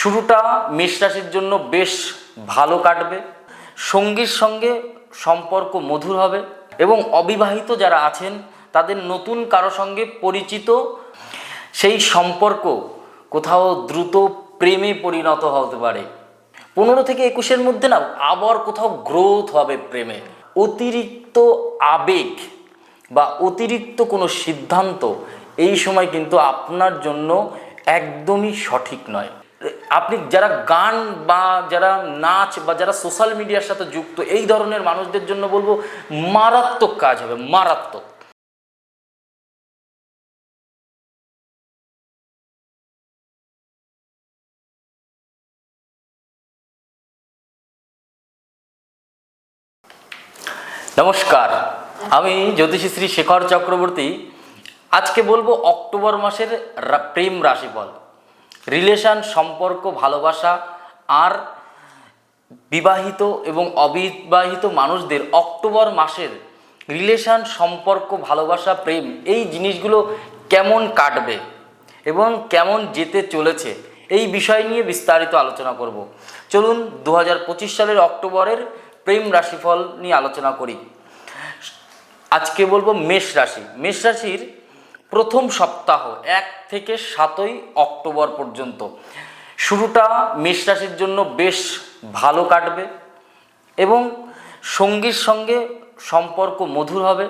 শুরুটা মেষ রাশির জন্য বেশ ভালো কাটবে। সঙ্গীর সঙ্গে সম্পর্ক মধুর হবে এবং অবিবাহিত যারা আছেন, তাদের নতুন কারও সঙ্গে পরিচিত সেই সম্পর্ক কোথাও দ্রুত প্রেমে পরিণত হতে পারে। পনেরো থেকে একুশের মধ্যে না, আবার কোথাও গ্রোথ হবে প্রেমে। অতিরিক্ত আবেগ বা অতিরিক্ত কোনো সিদ্ধান্ত এই সময় কিন্তু আপনার জন্য একদমই সঠিক নয়। আপনি যারা গান বা যারা নাচ বা যারা সোশ্যাল মিডিয়ার সাথে যুক্ত, এই ধরনের মানুষদের জন্য বলব মারাত্মক কাজ হবে, মারাত্মক। নমস্কার, আমি জ্যোতিষী শ্রী শেখর চক্রবর্তী। আজকে বলব অক্টোবর মাসের প্রেম রাশিফল। রিলেশন, সম্পর্ক, ভালোবাসা আর বিবাহিত এবং অবিবাহিত মানুষদের অক্টোবর মাসের রিলেশন, সম্পর্ক, ভালোবাসা, প্রেম এই জিনিসগুলো কেমন কাটবে এবং কেমন যেতে চলেছে এই বিষয় নিয়ে বিস্তারিত আলোচনা করব। চলুন দু হাজার পঁচিশ সালের অক্টোবরের প্রেম রাশিফল নিয়ে আলোচনা করি। আজকে বলব মেষ রাশি। মেষ রাশির প্রথম সপ্তাহ, এক থেকে সাতই অক্টোবর পর্যন্ত। শুরুটা মেষ রাশির জন্য বেশ ভালো কাটবে এবং সঙ্গীর সঙ্গে সম্পর্ক মধুর হবে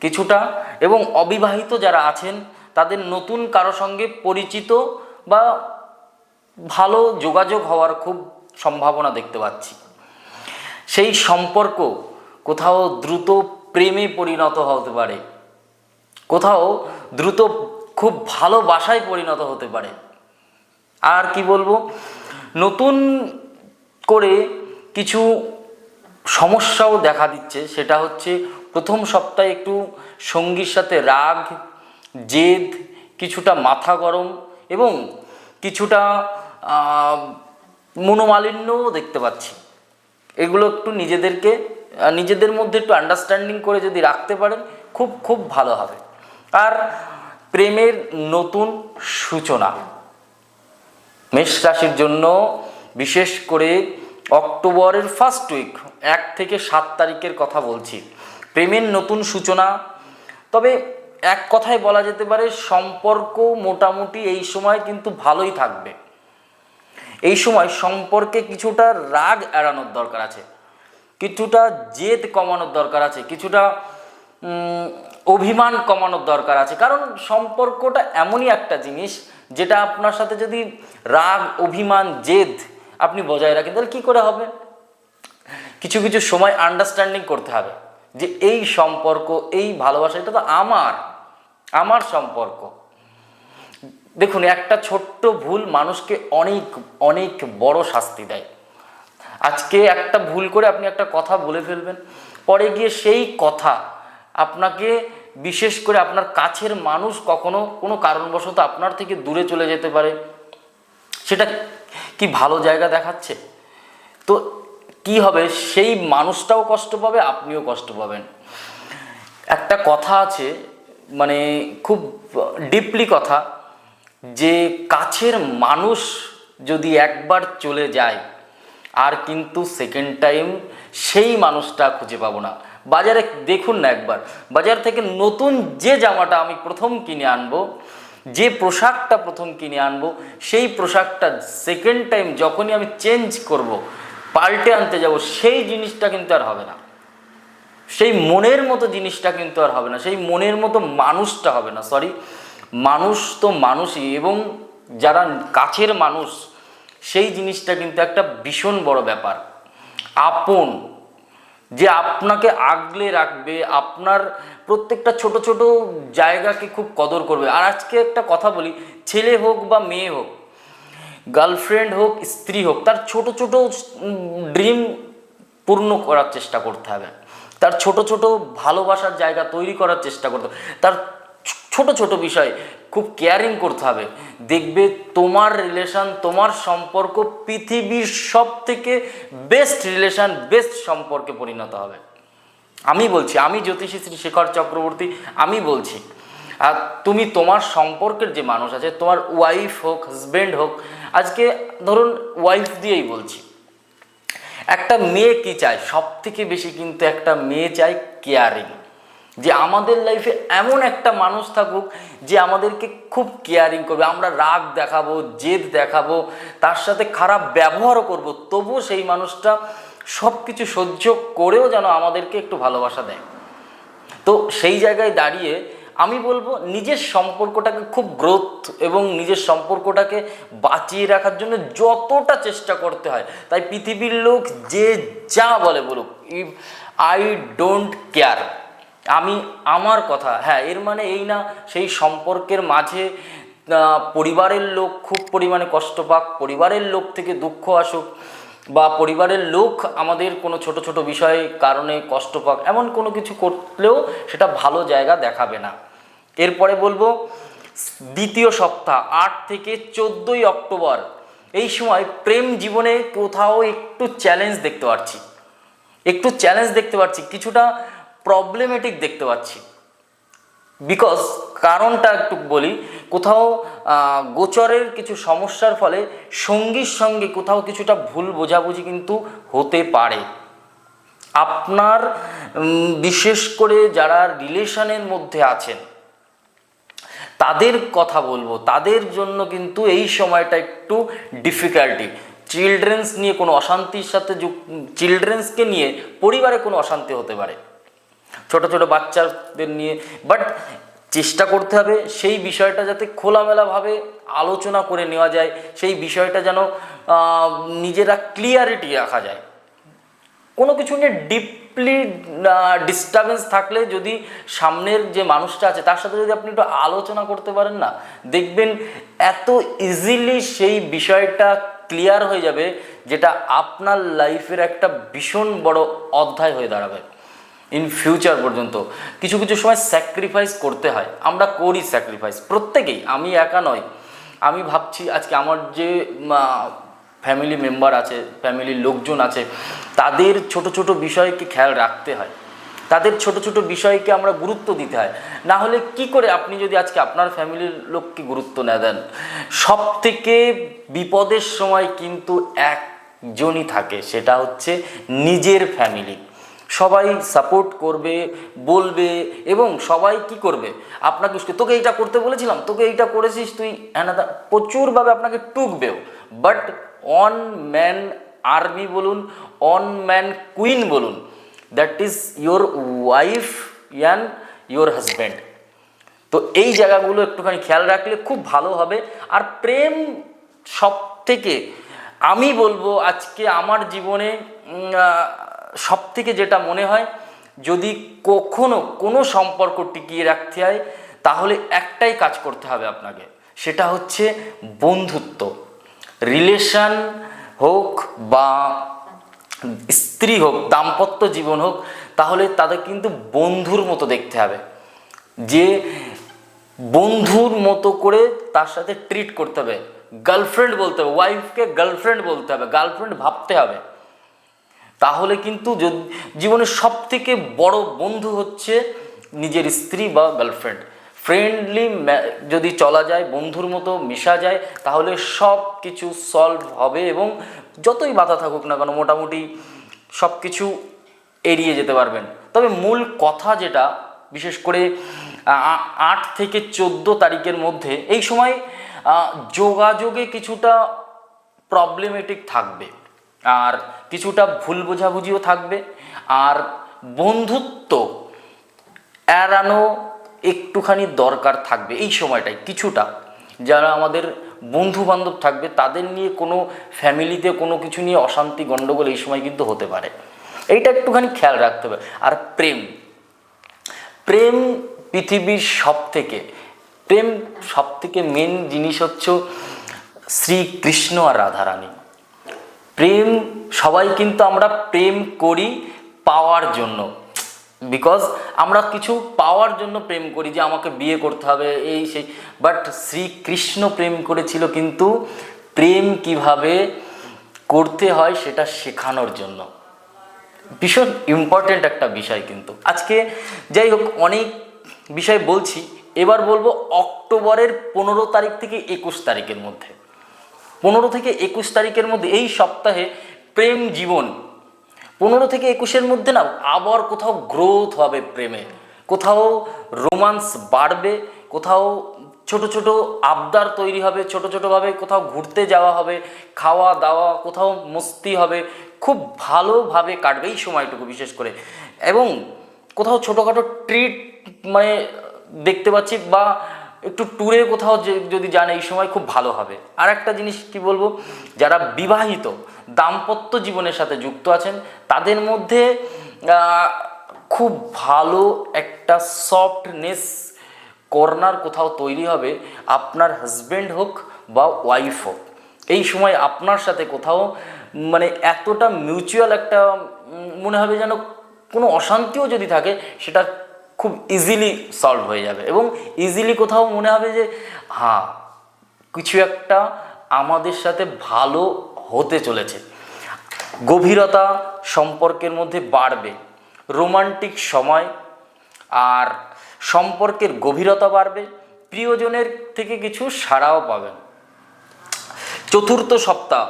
কিছুটা এবং অবিবাহিত যারা আছেন, তাদের নতুন কারও সঙ্গে পরিচিত বা ভালো যোগাযোগ হওয়ার খুব সম্ভাবনা দেখতে পাচ্ছি। সেই সম্পর্ক কোথাও দ্রুত প্রেমে পরিণত হতে পারে। কোথাও দ্রুত খুব ভালোবাসায় পরিণত হতে পারে। আর কি বলব? নতুন করে কিছু সমস্যাও দেখা দিচ্ছে, সেটা হচ্ছে প্রথম সপ্তাহে একটু সঙ্গীর সাথে রাগ, জেদ, কিছুটা মাথা গরম এবং কিছুটা মনোমালিন্যও দেখতে পাচ্ছি। এগুলো একটু নিজেদেরকে নিজেদের মধ্যে একটু আন্ডারস্ট্যান্ডিং করে যদি রাখতে পারেন, খুব খুব ভালো হবে। আর প্রেমের নতুন সূচনা। মেষ রাশির জন্য বিশেষ করে অক্টোবরের ফার্স্ট উইক এক থেকে সাত তারিখের কথা বলছি। প্রেমের নতুন সূচনা, তবে এক কথায় বলা যেতে পারে সম্পর্ক মোটামুটি এই সময় কিন্তু ভালোই থাকবে। এই সময় সম্পর্কে কিছুটা রাগ এড়ানোর দরকার আছে, কিছুটা জেদ কমানোর দরকার আছে, কিছুটা অভিমান কমানোর দরকার আছে। কারণ সম্পর্কটা এমনই একটা জিনিস যেটা আপনার সাথে যদি রাগ, অভিমান, জেদ আপনি বজায় রাখেন, তাহলে কী করে হবে? কিছু কিছু সময় আন্ডারস্ট্যান্ডিং করতে হবে যে এই সম্পর্ক, এই ভালোবাসা, এটা তো আমার আমার সম্পর্ক। দেখুন, একটা ছোট্ট ভুল মানুষকে অনেক অনেক বড় শাস্তি দেয়। আজকে একটা ভুল করে আপনি একটা কথা বলে ফেলবেন, পরে গিয়ে সেই কথা আপনাকে বিশেষ করে আপনার কাছের মানুষ কখনো কোনো কারণবশত আপনার থেকে দূরে চলে যেতে পারে। সেটা কি ভালো জায়গা দেখাচ্ছে? তো কি হবে? সেই মানুষটাও কষ্ট পাবে, আপনিও কষ্ট পাবেন। একটা কথা আছে মানে খুব ডিপলি কথা, যে কাছের মানুষ যদি একবার চলে যায়, আর কিন্তু সেকেন্ড টাইম সেই মানুষটা খুঁজে পাবো না। বাজারে দেখুন না একবার। বাজার থেকে নতুন যে জামাটা আমি প্রথম কিনে আনব, যে পোশাকটা প্রথম কিনে আনব, সেই পোশাকটা সেকেন্ড টাইম যখনই আমি চেঞ্জ করব, পাল্টে আনতে যাব, সেই জিনিসটা কিন্তু আর হবে না। সেই মনের মতো জিনিসটা কিন্তু আর হবে না, সেই মনের মতো মানুষটা হবে না সরি মানুষ তো মানুষই এবং যারা কাছের মানুষ, সেই জিনিসটা কিন্তু একটা ভীষণ বড় ব্যাপার। আপন যে আপনাকে আগলে রাখবে, আপনার প্রত্যেকটা ছোট ছোট জায়গাকে খুব কদর করবে। আর আজকে একটা কথা বলি, ছেলে হোক বা মেয়ে হোক গার্লফ্রেন্ড হোক, স্ত্রী হোক, তার ছোট ছোট ড্রিম পূর্ণ করার চেষ্টা করতে হবে। তার ছোট ছোট ভালোবাসার জায়গা তৈরি করার চেষ্টা করতে তার ছোট ছোট বিষয়, খুব কেয়ারিং করতে হবে। দেখবে তোমার রিলেশন তোমার সম্পর্ক পৃথিবীর সব থেকে বেস্ট রিলেশন বেস্ট সম্পর্কে পরিণত হবে। আমি বলছি, আমি জ্যোতিষী শ্রী শেখর চক্রবর্তী, আমি বলছি আর তুমি তোমার সম্পর্কের যে মানুষ আছে, তোমার ওয়াইফ হোক হাজব্যান্ড হোক, আজকে ধরুন ওয়াইফ দিয়েই বলছি, একটা মেয়ে কি চায়? সব থেকে বেশি কিন্তু একটা মেয়ে চায় কেয়ারিং যে আমাদের লাইফে এমন একটা মানুষ থাকুক যে আমাদেরকে খুব কেয়ারিং করবে। আমরা রাগ দেখাবো, জেদ দেখাবো, তার সাথে খারাপ ব্যবহারও করব। তবুও সেই মানুষটা সব কিছু সহ্য করেও যেন আমাদেরকে একটু ভালোবাসা দেয়। তো সেই জায়গায় দাঁড়িয়ে আমি বলব, নিজের সম্পর্কটাকে খুব গ্রোথ এবং নিজের সম্পর্কটাকে বাঁচিয়ে রাখার জন্য যতটা চেষ্টা করতে হয়। তাই পৃথিবীর লোক যে যা বলে বলুক ইফ আই ডোন্ট কেয়ার আমি, আমার কথা হ্যাঁ এর মানে এই না, সেই সম্পর্কের মাঝে পরিবারের লোক খুব পরিমাণে কষ্ট পাক, পরিবারের লোক থেকে দুঃখ আসুক, বা পরিবারের লোক আমাদের কোনো ছোট ছোট বিষয়ে কারণে কষ্ট পাক, এমন কোনো কিছু করলেও সেটা ভালো জায়গা দেখাবে না। এরপরে বলব, দ্বিতীয় সপ্তাহ, আট থেকে চোদ্দোই অক্টোবর, এই সময় প্রেম জীবনে কোথাও একটু চ্যালেঞ্জ দেখতে পাচ্ছি একটু চ্যালেঞ্জ দেখতে পাচ্ছি কিছুটা প্রবলেমেটিক দেখতে পাচ্ছি। বিকজ কারণটা একটু বলি, কোথাও গোচরের কিছু সমস্যার ফলে সঙ্গীর সঙ্গে কোথাও কিছুটা ভুল বোঝাবুঝি কিন্তু হতে পারে। আপনার বিশেষ করে যারা রিলেশনের মধ্যে আছেন, তাদের কথা বলব। তাদের জন্য কিন্তু এই সময়টা একটু ডিফিকাল্টি চিলড্রেন্স নিয়ে কোনো অশান্তির সাথে চিলড্রেন্সকে নিয়ে পরিবারে কোনো অশান্তি হতে পারে। ছোট ছোট বাচ্চাদের নিয়ে। বাট চেষ্টা করতে হবে সেই বিষয়টা যাতে খোলামেলাভাবে আলোচনা করে নেওয়া যায়, সেই বিষয়টা যেন নিজেরা ক্লিয়ারিটি রাখা যায়। কোনো কিছু নিয়ে ডিপলি ডিস্টারবেন্স থাকলে যদি সামনের যে মানুষটা আছে, তার সাথে যদি আপনি একটু আলোচনা করতে পারেন না, দেখবেন এত ইজিলি সেই বিষয়টা ক্লিয়ার হয়ে যাবে, যেটা আপনার লাইফের একটা ভীষণ বড় অধ্যায় হয়ে দাঁড়াবে। ইন ফিউচার পর্যন্ত। কিছু কিছু সময় স্যাক্রিফাইস করতে হয়। আমরা করি স্যাক্রিফাইস প্রত্যেকেই, আমি একা নয় আমি ভাবছি আজকে আমার যে ফ্যামিলি মেম্বার আছে ফ্যামিলির লোকজন আছে, তাদের ছোট ছোট বিষয়কে খেয়াল রাখতে হয়। তাদের ছোট ছোট বিষয়কে আমরা গুরুত্ব দিতে হয়। না হলে কি করে আপনি যদি আজকে আপনার ফ্যামিলির লোককে গুরুত্ব না দেন? সব থেকে বিপদের সময় কিন্তু একজনই থাকে, সেটা হচ্ছে নিজের ফ্যামিলি সবাই সাপোর্ট করবে, বলবে এবং সবাই কি করবে? আপনাকে তোকে এইটা করতে বলেছিলাম, তোকে এইটা করেছিস তুই হ্যাঁ প্রচুরভাবে আপনাকে টুকবেও। বাট অন ম্যান আর্মি বলুন অন ম্যান কুইন বলুন that is your wife and your husband তো এই জায়গাগুলো একটুখানি খেয়াল রাখলে খুব ভালো হবে। আর প্রেম সব থেকে আমি বলব আজকে আমার জীবনে সব থেকে যেটা মনে হয়, যদি কখনো কোনো সম্পর্ক টিকিয়ে রাখতে হয়, তাহলে একটাই কাজ করতে হবে আপনাকে, সেটা হচ্ছে বন্ধুত্ব। রিলেশন হোক বা স্ত্রী হোক, দাম্পত্য জীবন হোক, তাহলে তাদের কিন্তু বন্ধুর মতো দেখতে হবে। যে বন্ধুর মতো করে তার সাথে ট্রিট করতে হবে। গার্লফ্রেন্ড বলতে হবে ওয়াইফকে গার্লফ্রেন্ড বলতে হবে গার্লফ্রেন্ড ভাবতে হবে। তাহলে কিন্তু জীবনের সব থেকে বড় বন্ধু হচ্ছে নিজের স্ত্রী বা গার্লফ্রেন্ড ফ্রেন্ডলি যদি চলা যায়, বন্ধুর মতো মেশা যায়, তাহলে সব কিছু সলভ হবে এবং যতই বাধা থাকুক না কেন, মোটামুটি সব কিছু এড়িয়ে যেতে পারবেন। তবে মূল কথা যেটা, বিশেষ করে আট থেকে চোদ্দ তারিখের মধ্যে এই সময় যোগাযোগে কিছুটা প্রবলেমেটিক থাকবে। আর কিছুটা ভুল বোঝাবুঝিও থাকবে। আর বন্ধুত্ব এড়ানো একটুখানি দরকার থাকবে এই সময়টায় কিছুটা। যারা আমাদের বন্ধু বান্ধব থাকবে, তাদের নিয়ে কোনো ফ্যামিলিতে কোনো কিছু নিয়ে অশান্তি গণ্ডগোল এই সময় কিন্তু হতে পারে। এইটা একটুখানি খেয়াল রাখতে হবে। আর প্রেম প্রেম পৃথিবীর সব থেকে প্রেম সব থেকে মেন জিনিস হচ্ছে শ্রীকৃষ্ণ আর রাধারানী। প্রেম, সবাই কিন্তু আমরা প্রেম করি পাওয়ার জন্য। বিকজ আমরা কিছু পাওয়ার জন্য প্রেম করি যে আমাকে বিয়ে করতে হবে, এই সেই। বাট শ্রীকৃষ্ণ প্রেম করেছিল কিন্তু প্রেম কীভাবে করতে হয় সেটা শেখানোর জন্য। ভীষণ ইম্পর্ট্যান্ট একটা বিষয় কিন্তু। আজকে যাই হোক, অনেক বিষয় বলছি। এবার বলব অক্টোবরের পনেরো তারিখ থেকে একুশ তারিখের মধ্যে। পনেরো থেকে একুশ তারিখের মধ্যে এই সপ্তাহে প্রেম জীবন। পনেরো থেকে একুশের মধ্যে না আবার কোথাও গ্রোথ হবে প্রেমে। কোথাও রোমান্স বাড়বে, কোথাও ছোট ছোট আবদার তৈরি হবে, ছোট ছোটোভাবে কোথাও ঘুরতে যাওয়া হবে, খাওয়া দাওয়া কোথাও মস্তি হবে, খুব ভালোভাবে কাটবে এই সময়টুকু বিশেষ করে। এবং কোথাও ছোটোখাটো ট্রিট মানে দেখতে পাচ্ছি বা একটু ট্যুরে কোথাও যদি যান, এই সময় খুব ভালো হবে। আর একটা জিনিস কি বলব, যারা বিবাহিত, দাম্পত্য জীবনের সাথে যুক্ত আছেন, তাদের মধ্যে খুব ভালো একটা সফটনেস কর্নার কোথাও তৈরি হবে, আপনার হাজব্যান্ড হোক বা ওয়াইফ হোক। এই সময় আপনার সাথে কোথাও মানে এতটা মিউচুয়াল একটা মনে হবে যেন কোনো অশান্তিও যদি থাকে সেটা খুব ইজিলি সলভ হয়ে যাবে এবং ইজিলি কোথাও মনে হবে যে হ্যাঁ কিছু একটা আমাদের সাথে ভালো হতে চলেছে। গভীরতা সম্পর্কের মধ্যে বাড়বে, রোমান্টিক সময় আর সম্পর্কের গভীরতা বাড়বে, প্রিয়জনের থেকে কিছু সাড়াও পাবেন। চতুর্থ সপ্তাহ,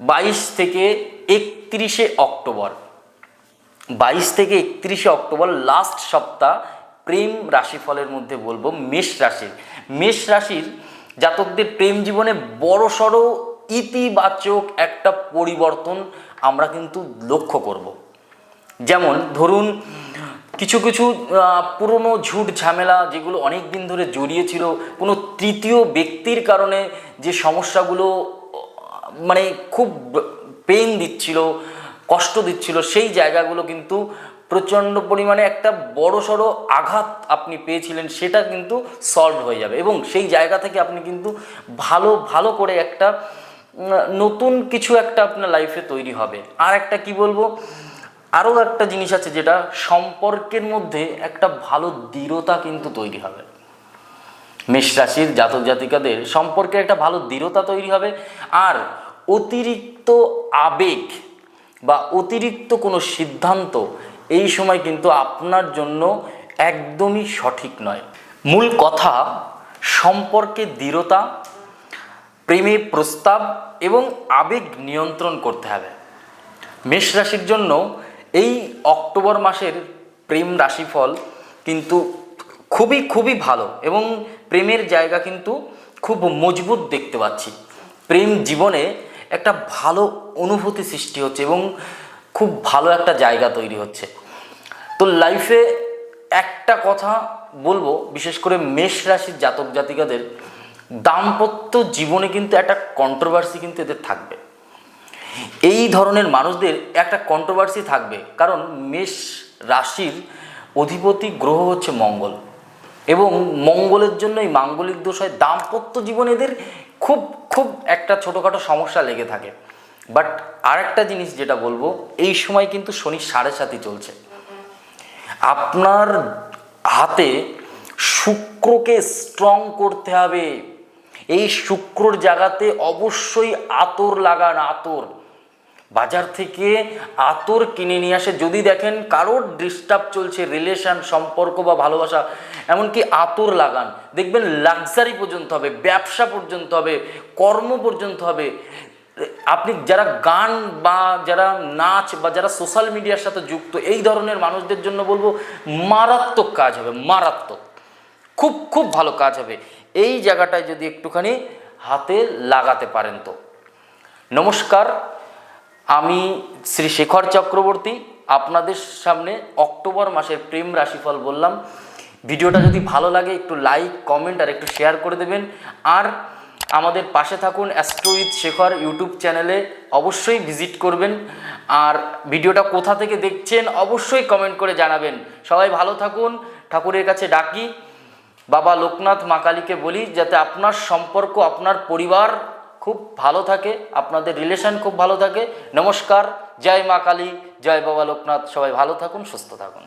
বাইশ থেকে একত্রিশে অক্টোবর। বাইশ থেকে একত্রিশে অক্টোবর লাস্ট সপ্তাহ প্রেম রাশিফলের মধ্যে বলব মেষ রাশির মেষ রাশির জাতকদের প্রেম জীবনে বড় সড়ো ইতিবাচক একটা পরিবর্তন আমরা কিন্তু লক্ষ্য করব। যেমন ধরুন, কিছু কিছু পুরনো ঝুট ঝামেলা যেগুলো অনেক দিন ধরে জড়িয়েছিল, কোনো তৃতীয় ব্যক্তির কারণে যে সমস্যাগুলো মানে খুব পেন দিচ্ছিল কষ্ট দিচ্ছিল, সেই জায়গাগুলো কিন্তু প্রচণ্ড পরিমাণে একটা বড় সড়ো আঘাত আপনি পেয়েছিলেন, সেটা কিন্তু সলভ হয়ে যাবে। এবং সেই জায়গা থেকে আপনি কিন্তু ভালো ভালো করে একটা নতুন কিছু একটা আপনার লাইফে তৈরি হবে। আর একটা কি বলব? আরও একটা জিনিস আছে যেটা সম্পর্কের মধ্যে একটা ভালো দৃঢ়তা কিন্তু তৈরি হবে। মেষ রাশির জাতক জাতিকাদের সম্পর্কে একটা ভালো দৃঢ়তা তৈরি হবে। আর অতিরিক্ত আবেগ অতিরিক্ত কোনো সিদ্ধান্ত এই সময় কিন্তু আপনার জন্য একদমই সঠিক নয়। মূল কথা, সম্পর্কে দৃঢ়তা, প্রেমে প্রস্তাব এবং আবেগ নিয়ন্ত্রণ করতে হবে। মেষ রাশির জন্য এই অক্টোবর মাসের প্রেম রাশিফল কিন্তু খুবই খুবই ভালো এবং প্রেমের জায়গা কিন্তু খুব মজবুত দেখতে পাচ্ছি। প্রেম জীবনে একটা ভালো অনুভূতি সৃষ্টি হচ্ছে এবং খুব ভালো একটা জায়গা তৈরি হচ্ছে। তো লাইফে একটা কথা বলব, বিশেষ করে মেষ রাশির জাতক জাতিকাদের, দাম্পত্য জীবনে কিন্তু একটা কন্ট্রোভার্সি কিন্তু এদের থাকবে। এই ধরনের মানুষদের একটা কন্ট্রোভার্সি থাকবে, কারণ মেষ রাশির অধিপতি গ্রহ হচ্ছে মঙ্গল। এবং মঙ্গলের জন্য এই মাঙ্গলিক দোষ হয়, দাম্পত্য জীবনে এদের খুব খুব একটা ছোটোখাটো সমস্যা লেগে থাকে। বাট আরেকটা জিনিস যেটা বলব, এই সময় কিন্তু শনি সাড়ে সাতই চলছে। আপনার হাতে শুক্রকে স্ট্রং করতে হবে। এই শুক্রর জায়গাতে অবশ্যই আতর লাগান, আতর। বাজার থেকে আতর কিনে নিয়ে আসে। যদি দেখেন কারোর ডিস্টার্ব চলছে রিলেশন সম্পর্ক বা ভালোবাসা, এমনকি আতর লাগান, দেখবেন লাক্সারি পর্যন্ত হবে, ব্যবসা পর্যন্ত হবে, কর্ম পর্যন্ত হবে। আপনি যারা গান বা যারা নাচ বা যারা সোশ্যাল মিডিয়ার সাথে যুক্ত, এই ধরনের মানুষদের জন্য বলব, মারাত্মক কাজ হবে, মারাত্মক। খুব খুব ভালো কাজ হবে। এই জায়গাটায় যদি একটুখানি হাতে লাগাতে পারেন তো। নমস্কার আমি শ্রী শেখর চক্রবর্তী, আপনাদের সামনে অক্টোবর মাসের প্রেম রাশিফল বললাম। ভিডিওটা যদি ভালো লাগে, একটু লাইক কমেন্ট আর একটু শেয়ার করে দেবেন। আর আমাদের পাশে থাকুন অ্যাস্ট্রো উইথ শেখর ইউটিউব চ্যানেলে, অবশ্যই ভিজিট করবেন। আর ভিডিওটা কোথা থেকে দেখছেন, অবশ্যই কমেন্ট করে জানাবেন। সবাই ভালো থাকুন, ঠাকুরের কাছে ডাকি। বাবা লোকনাথ মা কালীকে বলি, যাতে আপনার সম্পর্ক, আপনার পরিবার খুব ভালো থাকে, আপনাদের রিলেশন খুব ভালো থাকে। নমস্কার, জয় মা কালী, জয় বাবা লোকনাথ, সবাই ভালো থাকুন, সুস্থ থাকুন।